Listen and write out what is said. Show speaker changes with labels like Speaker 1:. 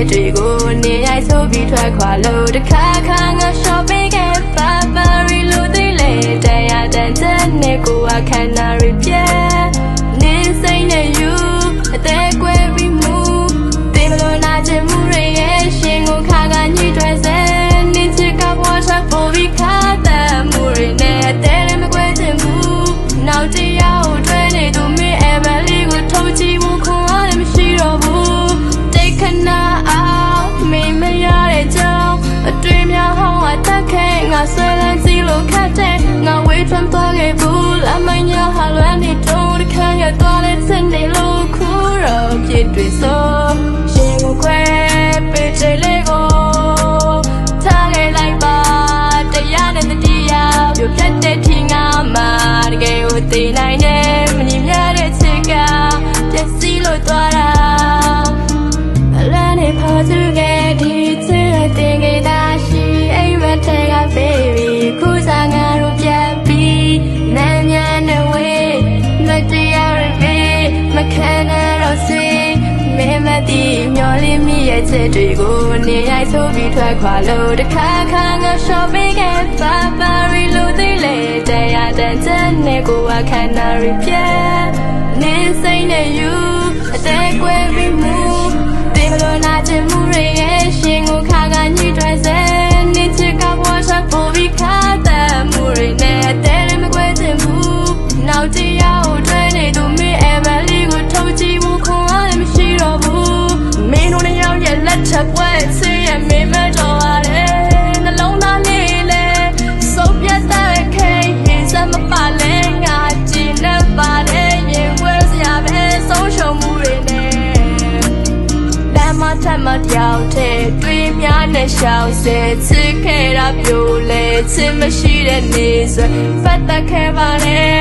Speaker 1: စ်တွေကိုနေရိုက်ဆိုပြီးထွက်ခွာလို့တခါခါငါ shopping ခဲ့ပါပါရီလို့သိလေတရားတန်တဲ့နဲ့ကိုကခန္ဓာရပြဲ စ်တွေဆိုရှင်ကိုခွဲပေးချင်လေးကိုထားခဲ့လိုက်ပါတရားနဲ့တရားပြတ်တဲ့ထင်ငါမှာတကယ်ကိုသိနိုင်တယ် လေးမိရဲ့ချစ်တွေကိုနေရိုက်ဆိုးပြီးထွက်ခွာလို့တခါခါငါ shopping ခဲ့ပါပါရီလို့သိလေတရားတန်တဲ့နဲ့ကိုဝခန္ဓာရပြနေစိမ့်နဲ့ you မတယောက်ထဲတွေးများနဲ့ရှောင်စဲချစ်ခဲ့တာပြိုလဲချစ်မရှိတဲ့နေဆွဲဖတ်တတ်ခဲ့ပါလေ